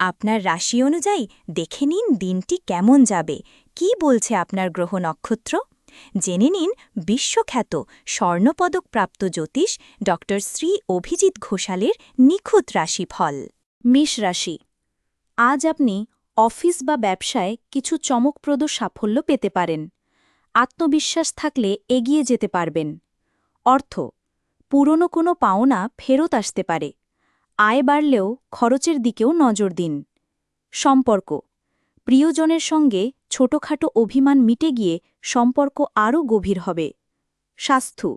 আপনার রাশি অনুযায়ী দেখে নিন দিনটি কেমন যাবে। কি বলছে আপনার গ্রহ নক্ষত্র? জেনে নিন বিশ্বখ্যাত স্বর্ণপদকপ্রাপ্ত জ্যোতিষ ড শ্রী অভিজিৎ ঘোষালের নিখুঁত রাশিফল। মেষ রাশি। আজ আপনি অফিস বা ব্যবসায় কিছু চমকপ্রদ সাফল্য পেতে পারেন। আত্মবিশ্বাস থাকলে এগিয়ে যেতে পারবেন। অর্থ, পুরনো কোনো পাওনা ফেরত আসতে পারে। আয় বাড়লেও খরচের দিকেও নজর দিন। সম্পর্ক। প্রিয়জনের সঙ্গে ছোটখাটো অভিমান মিটে গিয়ে সম্পর্ক আরও গভীর হবে। স্বাস্থ্য।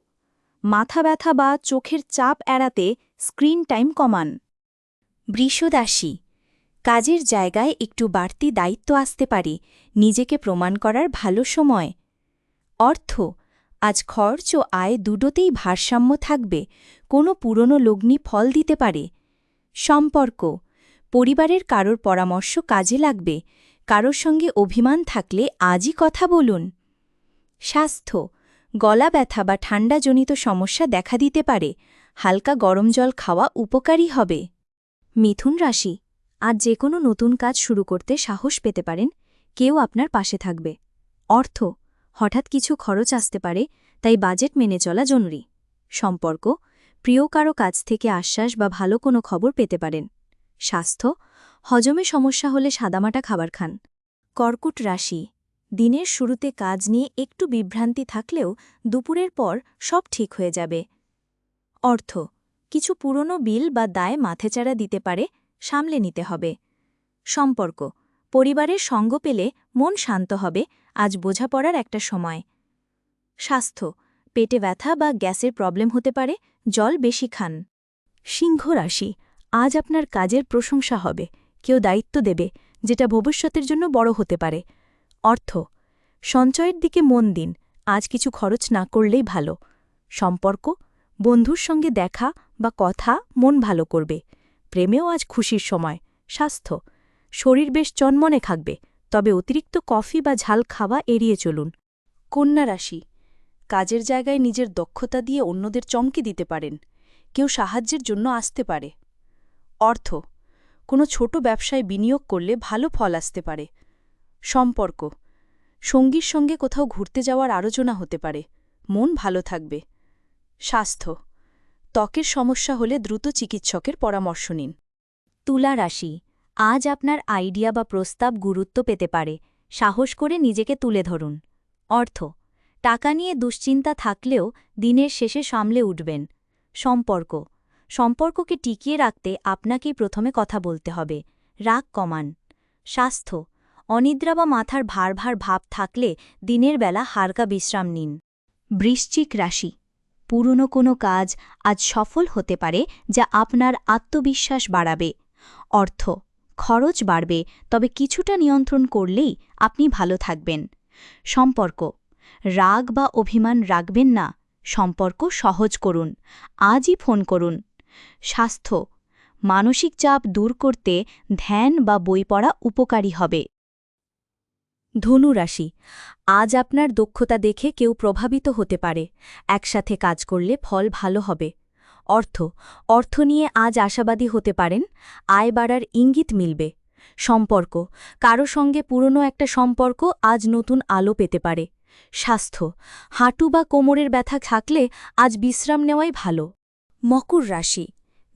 মাথা ব্যথা বা চোখের চাপ এড়াতে স্ক্রিন টাইম কমান। বৃষদাসী। কাজের জায়গায় একটু বাড়তি দায়িত্ব আসতে পারে, নিজেকে প্রমাণ করার ভালো সময়। অর্থ। আজ খরচ ও আয় দুটোতেই ভারসাম্য থাকবে, কোনো পুরনো লগ্নি ফল দিতে পারে। সম্পর্ক। পরিবারের কারোর পরামর্শ কাজে লাগবে, কারোর সঙ্গে অভিমান থাকলে আজই কথা বলুন। স্বাস্থ্য। গলা ব্যথা বা ঠান্ডাজনিত সমস্যা দেখা দিতে পারে, হালকা গরম জল খাওয়া উপকারী হবে। মিথুন রাশি। আজ যে কোনো নতুন কাজ শুরু করতে সাহস পেতে পারেন, কেউ আপনার পাশে থাকবে। অর্থ। হঠাৎ কিছু খরচ আসতে পারে, তাই বাজেট মেনে চলা জরুরি। সম্পর্ক। প্রিয় কারও কাছ থেকে আশ্বাস বা ভালো কোনো খবর পেতে পারেন। স্বাস্থ্য, হজমে সমস্যা হলে সাদামাটা খাবার খান। কর্কুট রাশি, দিনের শুরুতে কাজ নিয়ে একটু বিভ্রান্তি থাকলেও দুপুরের পর সব ঠিক হয়ে যাবে। অর্থ, কিছু পুরনো বিল বা দায় মাথেচাড়া দিতে পারে, সামলে নিতে হবে। সম্পর্ক, পরিবারের সঙ্গ পেলে মন শান্ত হবে, আজ বোঝাপড়ার একটা সময়। স্বাস্থ্য পেটে ব্যথা বা গ্যাসের প্রবলেম হতে পারে, জল বেশি খান। সিংহ রাশি, আজ আপনার কাজের প্রশংসা হবে, কেউ দায়িত্ব দেবে, যেটা ভবিষ্যতের জন্য বড় হতে পারে। অর্থ, সঞ্চয়ের দিকে মন দিন, আজ কিছু খরচ না করলেই ভালো। সম্পর্ক, বন্ধুর সঙ্গে দেখা বা কথা মন ভালো করবে। প্রেমেও আজ খুশির সময়। স্বাস্থ্য, শরীর বেশ চনমনে থাকবে, তবে অতিরিক্ত কফি বা ঝাল খাওয়া এড়িয়ে চলুন। কন্যা রাশি কাজের জায়গায় নিজের দক্ষতা দিয়ে অন্যদের চমকে দিতে পারেন, কেউ সাহায্যের জন্য আসতে পারে। অর্থ, কোনো ছোট ব্যবসায় বিনিয়োগ করলে ভালো ফল আসতে পারে। সম্পর্ক, সঙ্গীর সঙ্গে কোথাও ঘুরতে যাওয়ার আলোচনা হতে পারে, মন ভালো থাকবে। স্বাস্থ্য, ত্বকের সমস্যা হলে দ্রুত চিকিৎসকের পরামর্শ নিন। তুলা রাশি, আজ আপনার আইডিয়া বা প্রস্তাব গুরুত্ব পেতে পারে, সাহস করে নিজেকে তুলে ধরুন। অর্থ টাকা নিয়ে দুশ্চিন্তা থাকলেও দিনের শেষে সামলে উঠবেন। সম্পর্ক। সম্পর্ককে টিকিয়ে রাখতে আপনাকেই প্রথমে কথা বলতে হবে। রাগ কমান। স্বাস্থ্য। অনিদ্রা বা মাথার ভার ভার ভাব থাকলে দিনের বেলা হালকা বিশ্রাম নিন। বৃশ্চিক রাশি। পুরনো কোনো কাজ আজ সফল হতে পারে যা আপনার আত্মবিশ্বাস বাড়াবে। অর্থ। খরচ বাড়বে, তবে কিছুটা নিয়ন্ত্রণ করলেই আপনি ভালো থাকবেন। সম্পর্ক। রাগ বা অভিমান রাখবেন না, সম্পর্ক সহজ করুন, আজই ফোন করুন। স্বাস্থ্য, মানসিক চাপ দূর করতে ধ্যান বা বই পড়া উপকারী হবে। ধনু রাশি, আজ আপনার দক্ষতা দেখে কেউ প্রভাবিত হতে পারে, একসাথে কাজ করলে ফল ভালো হবে। অর্থ অর্থ নিয়ে আজ আশাবাদী হতে পারেন, আয় বাড়ার ইঙ্গিত মিলবে। সম্পর্ক, কারও সঙ্গে পুরনো একটা সম্পর্ক আজ নতুন আলো পেতে পারে। স্বাস্থ্য। হাঁটু বা কোমরের ব্যথা থাকলে আজ বিশ্রাম নেওয়াই ভালো। মকর রাশি।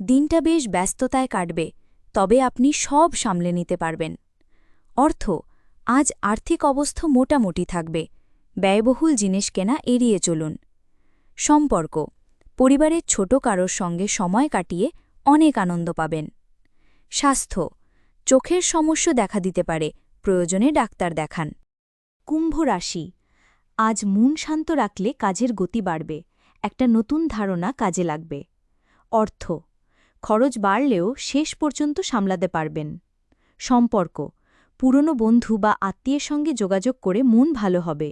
দিনটা বেশ ব্যস্ততায় কাটবে, তবে আপনি সব সামলে নিতে পারবেন। অর্থ। আজ আর্থিক অবস্থা মোটামুটি থাকবে, ব্যয়বহুল জিনিস কেনা এড়িয়ে চলুন। সম্পর্ক। পরিবারের ছোট কারোর সঙ্গে সময় কাটিয়ে অনেক আনন্দ পাবেন। স্বাস্থ্য। চোখের সমস্যা দেখা দিতে পারে, প্রয়োজনে ডাক্তার দেখান। কুম্ভ রাশি। আজ মন শান্ত রাখলে কাজের গতি বাড়বে, একটা নতুন ধারণা কাজে লাগবে। অর্থ, খরচ বাড়লেও শেষ পর্যন্ত সামলাতে পারবেন। সম্পর্ক, পুরনো বন্ধু বা আত্মীয়ের সঙ্গে যোগাযোগ করে মন ভালো হবে।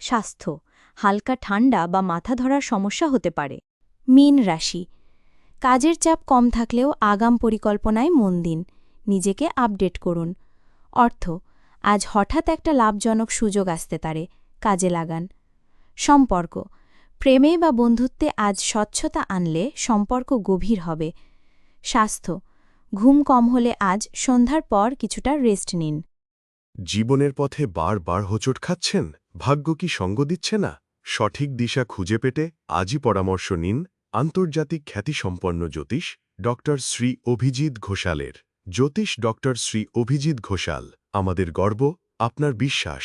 স্বাস্থ্য, হালকা ঠান্ডা বা মাথা ধরার সমস্যা হতে পারে। মীন রাশি, কাজের চাপ কম থাকলেও আগাম পরিকল্পনায় মন দিন, নিজেকে আপডেট করুন। অর্থ, আজ হঠাৎ একটা লাভজনক সুযোগ আসতে পারে কাজে লাগান। সম্পর্ক। প্রেমে বা বন্ধুত্বে আজ স্বচ্ছতা আনলে সম্পর্ক গভীর হবে। স্বাস্থ্য। ঘুম কম হলে আজ সন্ধ্যার পর কিছুটা রেস্ট নিন। জীবনের পথে বারবার হোঁচট খাচ্ছেন? ভাগ্য কি সঙ্গ দিচ্ছে না? সঠিক দিশা খুঁজে পেতে আজই পরামর্শ নিন আন্তর্জাতিক খ্যাতিসম্পন্ন জ্যোতিষ ড. শ্রী অভিজিৎ ঘোষালের। জ্যোতিষ ড. শ্রী অভিজিৎ ঘোষাল, আমাদের গর্ব, আপনার বিশ্বাস।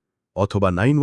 অথবা নাইন